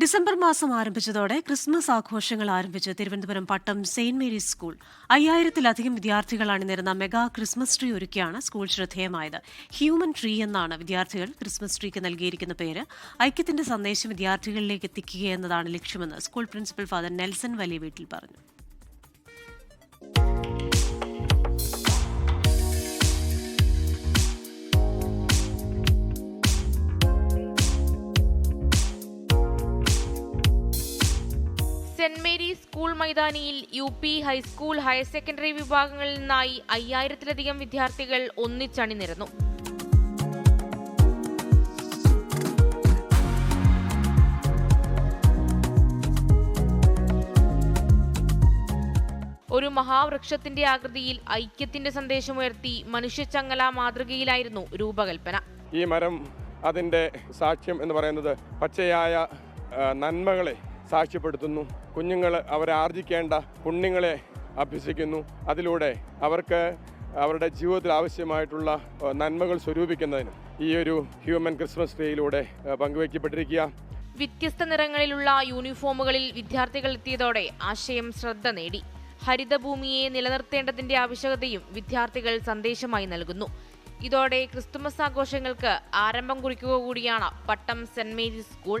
December മാസം ആരംഭിച്ചതോടെ Christmas ആഘോഷങ്ങൾ ആരംഭിച്ച് Thiruvananthapuram Pattom Saint Mary's school. അയ്യായിരത്തിലധികം വിദ്യാർത്ഥികൾ അണിനിരുന്ന മെഗാ ക്രിസ്മസ് ട്രീ ഒരുക്കിയാണ് സ്കൂൾ ശ്രദ്ധേയമായത്. ഹ്യൂമൻ ട്രീ എന്നാണ് വിദ്യാർത്ഥികൾ ക്രിസ്മസ് ട്രീക്ക് നൽകിയിരിക്കുന്ന പേര്. ഐക്യത്തിന്റെ സന്ദേശം വിദ്യാർത്ഥികളിലേക്ക് എത്തിക്കുക എന്നതാണ് ലക്ഷ്യമെന്ന് സ്കൂൾ പ്രിൻസിപ്പൽ ഫാദർ നെൽസൺ വലിയ വീട്ടിൽ പറഞ്ഞു. സെന്റ് മേരീസ് സ്കൂൾ മൈതാനിയിൽ U P high school higher secondary വിഭാഗങ്ങളിൽ നിന്നായി അയ്യായിരത്തിലധികം വിദ്യാർത്ഥികൾ ഒന്നിച്ചണിനിരന്നു ഒരു മഹാവൃക്ഷത്തിന്റെ ആകൃതിയിൽ ഐക്യത്തിന്റെ സന്ദേശമുയർത്തി മനുഷ്യച്ചങ്ങല മാതൃകയിലായിരുന്നു രൂപകൽപ്പന. ഈ മരം അതിന്റെ സാക്ഷ്യം എന്ന് പറയുന്നത് പച്ചയായ നന്മകളെ സാക്ഷ്യപ്പെടുത്തുന്നു. കുഞ്ഞുങ്ങൾ അവരെ ആർജിക്കേണ്ട പുണ്യങ്ങളെ അഭ്യസിക്കുന്നു. അതിലൂടെ അവർക്ക് അവരുടെ ജീവിതത്തിൽ ആവശ്യമായിട്ടുള്ള നന്മകൾ സ്വരൂപിക്കുന്നതിനും ഈ ഒരു ഹ്യൂമൻ ക്രിസ്മസ് ട്രീയിലൂടെ പങ്കുവയ്ക്കപ്പെട്ടിരിക്കുക. വ്യത്യസ്ത നിറങ്ങളിലുള്ള യൂണിഫോമുകളിൽ വിദ്യാർത്ഥികൾ എത്തിയതോടെ ആശയം ശ്രദ്ധ നേടി. ഹരിതഭൂമിയെ നിലനിർത്തേണ്ടതിന്റെ ആവശ്യകതയും വിദ്യാർത്ഥികൾ സന്ദേശമായി നൽകുന്നു. ഇതോടെ ക്രിസ്തുമസ് ആഘോഷങ്ങൾക്ക് ആരംഭം കുറിക്കുക കൂടിയാണ് Pattom Saint Mary's school.